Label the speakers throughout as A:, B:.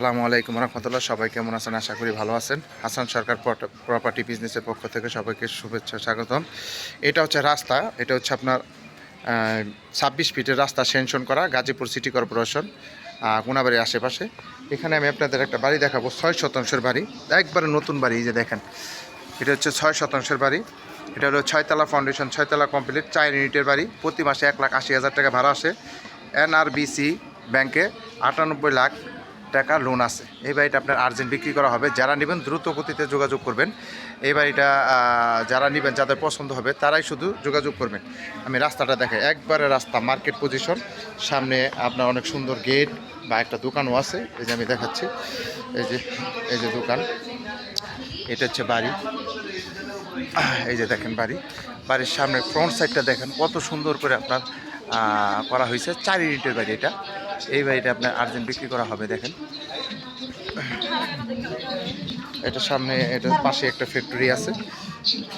A: আসসালামু আলাইকুম রহমতুল্লাহ, সবাই কেমন আছেন? আশা করি ভালো আছেন। হাসান সরকার প্রপার্টি বিজনেসের পক্ষ থেকে সবাইকে শুভেচ্ছা, স্বাগতম। এটা হচ্ছে রাস্তা, এটা হচ্ছে আপনার ছাব্বিশ ফিটের রাস্তা সেনশন করা, গাজীপুর সিটি কর্পোরেশন কোনাবাড়ির আশেপাশে। এখানে আমি আপনাদের একটা বাড়ি দেখাবো, ছয় শতাংশের বাড়ি। একবারে নতুন বাড়ি যে দেখেন। এটা হচ্ছে ছয় শতাংশের বাড়ি। এটা হলো ছয়তলা ফাউন্ডেশন ছয়তলা কমপ্লিট চার ইউনিটের বাড়ি। প্রতি মাসে এক লাখ আশি হাজার টাকা ভাড়া আসে। এনআরবিসি ব্যাংকে আটানব্বই লাখ টাকা লোন আছে। এই বাড়িটা আপনার আর্জেন্ট বিক্রি করা হবে। যারা নেবেন দ্রুত গতিতে যোগাযোগ করবেন। এই বাড়িটা যারা নেবেন, যাদের পছন্দ হবে, তারাই শুধু যোগাযোগ করবেন। আমি রাস্তাটা দেখাই একবারে রাস্তা মার্কেট পজিশন সামনে আপনার অনেক সুন্দর গেট বা একটা দোকানও আছে। এই যে আমি দেখাচ্ছি। এই যে এই যে দোকান। এটা হচ্ছে বাড়ি। এই যে দেখেন বাড়ি। বাড়ির সামনে ফ্রন্ট সাইডটা দেখেন। কত সুন্দর করে আপনার করা হয়েছে। চার ইউনিটের বাড়ি এটা। এই বাড়িটা আপনার আর্জেন্ট বিক্রি করা হবে দেখেন। এটা সামনে এটার পাশে একটা ফ্যাক্টরি আছে।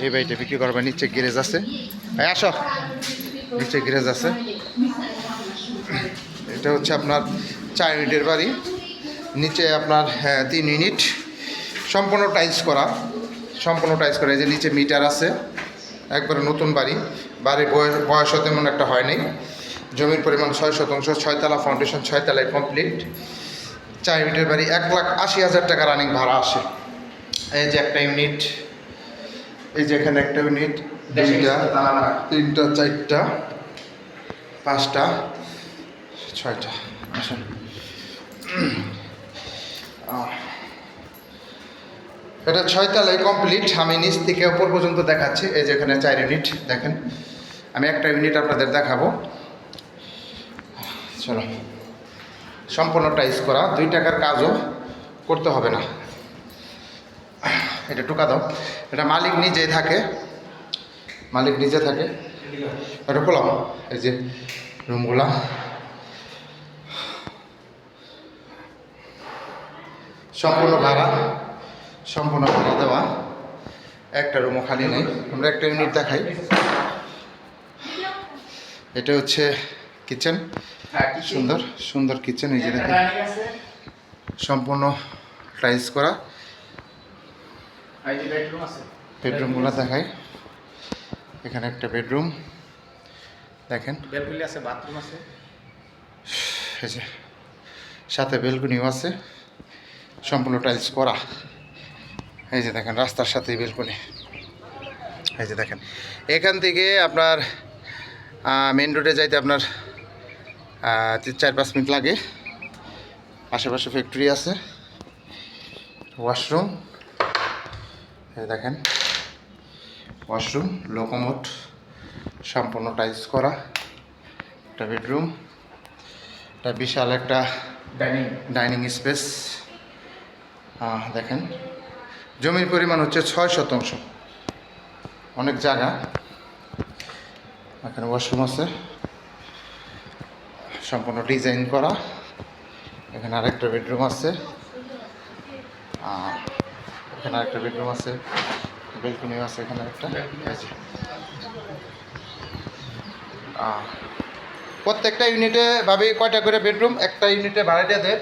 A: এই বাড়িটা বিক্রি করা হবে নিচে গ্যারেজ আছে। আসো। নিচে গ্যারেজ আছে। এটা হচ্ছে আপনার চার ইউনিটের বাড়ি। নিচে আপনার হ্যাঁ, তিন ইউনিট সম্পূর্ণ টাইলস করা। সম্পূর্ণ টাইলস করা। এই যে নিচে মিটার আছে। একবারে নতুন বাড়ি। বাড়ির বয়স বয়সও তেমন একটা হয়নি জমির পরিমাণ ছয় শতাংশ ছয়তলা ফাউন্ডেশন ছয়তলায় কমপ্লিট চার ইউনিটের বাড়ি এক লাখ আশি হাজার টাকা রানিং ভাড়া আসে। এই যে একটা ইউনিট এই যে এখানে একটা ইউনিট দুইটা তিনটা চারটা পাঁচটা ছয়টা আসুন। এটা ছয়তলায় কমপ্লিট আমি নিচ থেকে ওপর পর্যন্ত দেখাচ্ছি এই যে এখানে চার ইউনিট দেখেন। আমি একটা ইউনিট আপনাদের দেখাবো। চলো। সম্পূর্ণ টাইস করা, দুই টাকার কাজও করতে হবে না। এটা টুকা দাও। এটা মালিক নিজেই থাকে। মালিক নিজে থাকে। এটা খোলাম এই যে রুমগুলা। সম্পূর্ণ ভাড়া। সম্পূর্ণ ভাড়া দেওয়া। একটা রুমও খালি নেই। আমরা একটা ইউনিট দেখাই। এটা হচ্ছে কিচেন সুন্দর সুন্দর কিচেন এই যে দেখেন সম্পূর্ণ টাইলস করা। বেডরুমগুলো দেখাই। এখানে একটা বেডরুম দেখেন।
B: আছে বাথরুম আছে।
A: এই যে সাথে বেলকনিও আছে। সম্পূর্ণ টাইলস করা। এই যে দেখেন রাস্তার সাথেই বেলকনি এই যে দেখেন। এখান থেকে আপনার মেন রোডে যাইতে আপনার চার পাঁচ মিনিট লাগে। আশেপাশে ফ্যাক্টরি আছে। ওয়াশরুম দেখেন। ওয়াশরুম লোকোমোট সম্পূর্ণ টাইলস করা। একটা বেডরুম একটা বিশাল একটা
B: ডাইনিং
A: ডাইনিং স্পেস দেখেন। জমির পরিমাণ হচ্ছে ছয় শতাংশ। অনেক জায়গা। এখানে ওয়াশরুম আছে। সম্পূর্ণ ডিজাইন করা। এখানে আরেকটা বেডরুম আছে। আহ, এখানে আরেকটা বেডরুম আছে। বেলকনিও আছে এখানে একটা। প্রত্যেকটা ইউনিটে ভাবি কয়টা করে বেডরুম? একটা ইউনিটে ভাড়াটা দেয়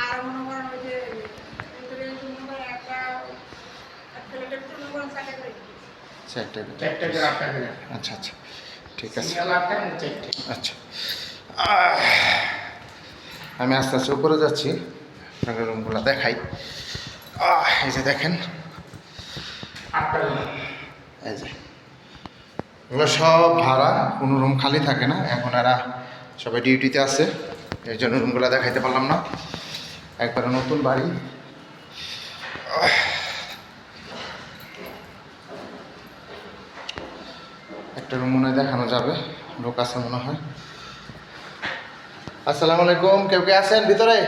C: আর মনে করেন ওই যে করেন একটা চারটে
A: চারটে
B: আটটা
A: আচ্ছা আচ্ছা ঠিক আছে।
B: এবং
A: আচ্ছা। আমি আস্তে আস্তে উপরে যাচ্ছি আপনাকে রুমগুলো দেখাই। এই যে দেখেন। এই যে। এগুলো সব ভাড়া কোনো রুম খালি থাকে না। এখন এরা সবাই ডিউটিতে আছে। এই জন্য রুমগুলো দেখাইতে পারলাম না। একবারে নতুন বাড়ি। একটা রুম মনে হয় দেখানো যাবে লোক আছে মনে হয়। আসসালামু আলাইকুম কেউ কে আছেন ভিতরে?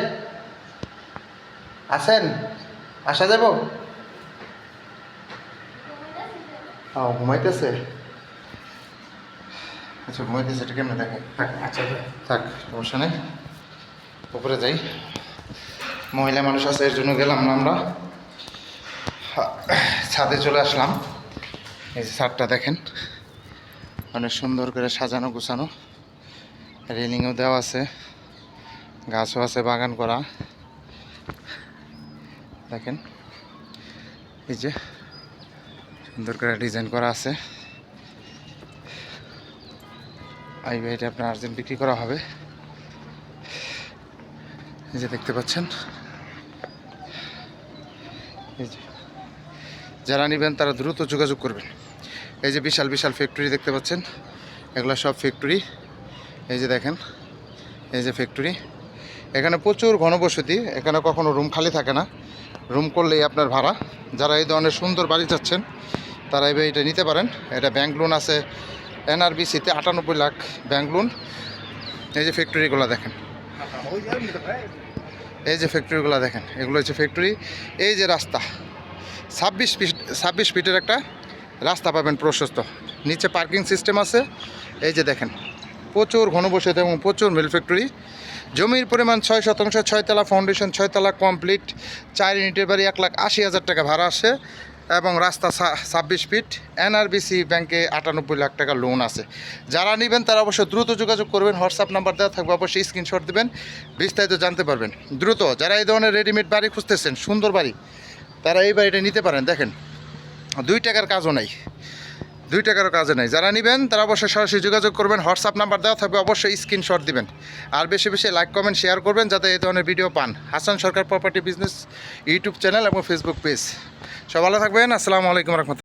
A: আছেন? আসা যাব? ও ঘুমাইতেছে? আচ্ছা ঘুমাইতেছে এটা কেমনে দেখে?
B: আচ্ছা
A: থাক সমস্যা নেই। উপরে যাই। মহিলা মানুষ আছে এর জন্য গেলাম না আমরা। ছাদে চলে আসলাম। এই যে ছাদটা দেখেন। অনেক সুন্দর করে সাজানো, গোছানো। রেলিংও দেওয়া আছে। গাছও আছে বাগান করা। দেখেন, এই যে সুন্দর করে ডিজাইন করা আছে। এই বাড়িটা আপনার আর্জেন্ট বিক্রি করা হবে। এই যে দেখতে পাচ্ছেন। এই যে, যারা নেবেন তারা দ্রুত যোগাযোগ করবেন। এই যে বিশাল বিশাল ফ্যাক্টরি দেখতে পাচ্ছেন। এগুলো সব ফ্যাক্টরি এই যে দেখেন, এই যে ফ্যাক্টরি এখানে প্রচুর ঘনবসতি, এখানে কখনো রুম খালি থাকে না। রুম করলেই আপনার ভাড়া। যারা এই ধরনের সুন্দর বাড়ি চাচ্ছেন, তারা এই এটা নিতে পারেন। এটা ব্যাংক লোন আছে, এনআরবিসিতে আটানব্বই লাখ ব্যাংক লোন এই যে ফ্যাক্টরিগুলো দেখেন। এই যে ফ্যাক্টরিগুলো দেখেন, এগুলো হচ্ছে ফ্যাক্টরি এই যে রাস্তা, ছাব্বিশ ফিট, ছাব্বিশ ফিটের একটা রাস্তা পাবেন প্রশস্ত। নিচে পার্কিং সিস্টেম আছে। এই যে দেখেন, প্রচুর ঘনবসতি এবং প্রচুর মিল ফ্যাক্টরি জমির পরিমাণ ছয় শতাংশ, ছয়তলা ফাউন্ডেশন ছয়তলা কমপ্লিট চার ইউনিটের বাড়ি এক লাখ আশি হাজার টাকা ভাড়া আসে এবং রাস্তা ছাব্বিশ ফিট এনআরবিসি ব্যাংকে আটানব্বই লাখ টাকা লোন আছে। যারা নেবেন তারা অবশ্যই দ্রুত যোগাযোগ করবেন। হোয়াটসঅ্যাপ নাম্বার দেওয়া থাকবে, অবশ্যই স্ক্রিনশট দেবেন। বিস্তারিত জানতে পারবেন। দ্রুত, যারা এই ধরনের রেডিমেড বাড়ি খুঁজতেছেন, সুন্দর বাড়ি, তারা এই বাড়িটা নিতে পারেন। দেখেন দুই টাকার কাজও নাই। দুই টাকারও কাজে নাই। যারা নেবেন, তারা অবশ্যই সরাসরি যোগাযোগ করবেন। হোয়াটসঅ্যাপ নাম্বার দেওয়া থাকবে, অবশ্যই স্ক্রিনশট দিবেন। আর বেশি বেশি লাইক, কমেন্ট, শেয়ার করবেন যাতে এই ধরনের ভিডিও পান। Hasan Sarkar property business YouTube channel এবং ফেসবুক পেজ সব ভালো থাকবেন। আসসালামু আলাইকুম রহমতুল্লাহ।